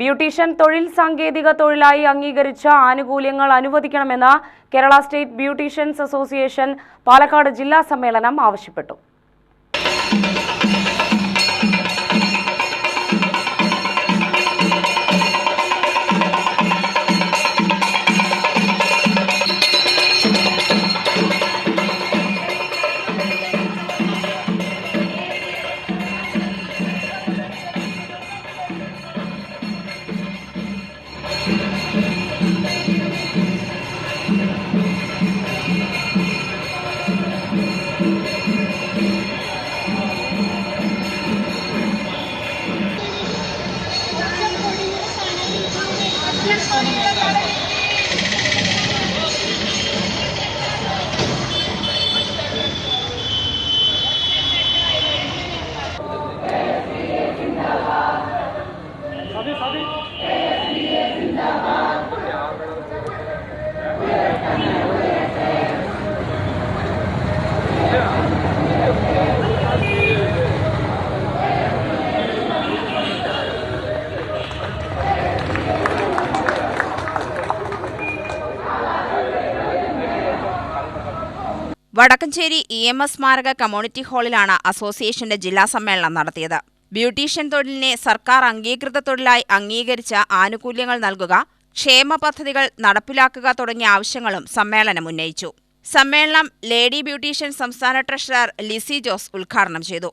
Beautician തൊഴിൽ സാങ്കേതിക തൊഴിലായി അംഗീകരിച്ച ആനുകൂല്യങ്ങൾ അനുവദിക്കണമെന്ന് Kerala state beauticians association Palakkad ജില്ലാ സമ്മേളനം ആവശ്യപ്പെട്ടു. Gracias. Vadakkanchery E M S സ്മാരക കമ്മ്യൂണിറ്റി ഹാളിലാണ് അസോസിയേഷന്റെ ജില്ലാ സമ്മേളനം നടത്തിയത്. ബ്യൂട്ടീഷ്യൻ തൊഴിലിനെ സർക്കാർ അംഗീകൃത തൊഴിലായി അംഗീകരിച്ച ആനുകൂല്യങ്ങൾ നൽകുക ക്ഷേമ പദ്ധതികൾ നടപ്പിലാക്കുക തുടങ്ങിയ ആവശ്യങ്ങളും സമ്മേളനം ഉന്നയിച്ചു. സമ്മേളനം ലേഡി ബ്യൂട്ടീഷ്യൻ സംസ്ഥാന ട്രഷറർ ലിസി ജോസ് ഉദ്ഘാടനം ചെയ്തു.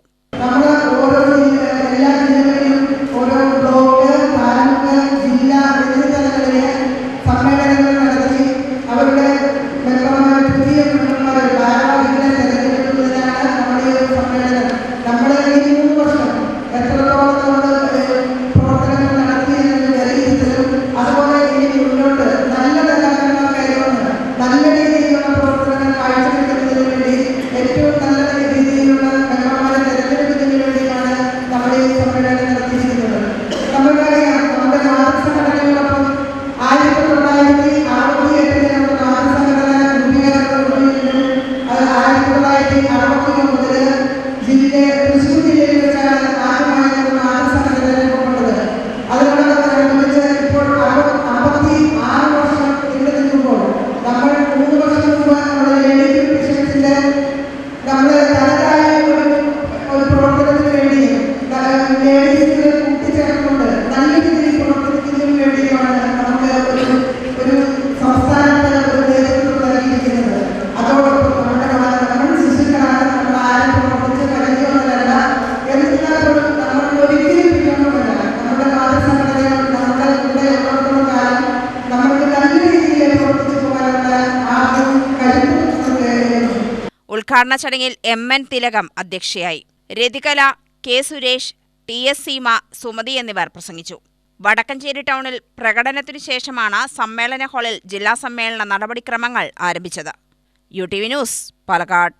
ഉദ്ഘാടന ചടങ്ങിൽ എം എൻ തിലകം അധ്യക്ഷയായി. Rathikala K Suresh T S Seema Sumathi എന്നിവർ പ്രസംഗിച്ചു. വടക്കഞ്ചേരി ടൗണിൽ പ്രകടനത്തിനു ശേഷമാണ് സമ്മേളന ഹാളിൽ ജില്ലാ സമ്മേളന നടപടിക്രമങ്ങൾ ആരംഭിച്ചത്. U T V news Palakkad.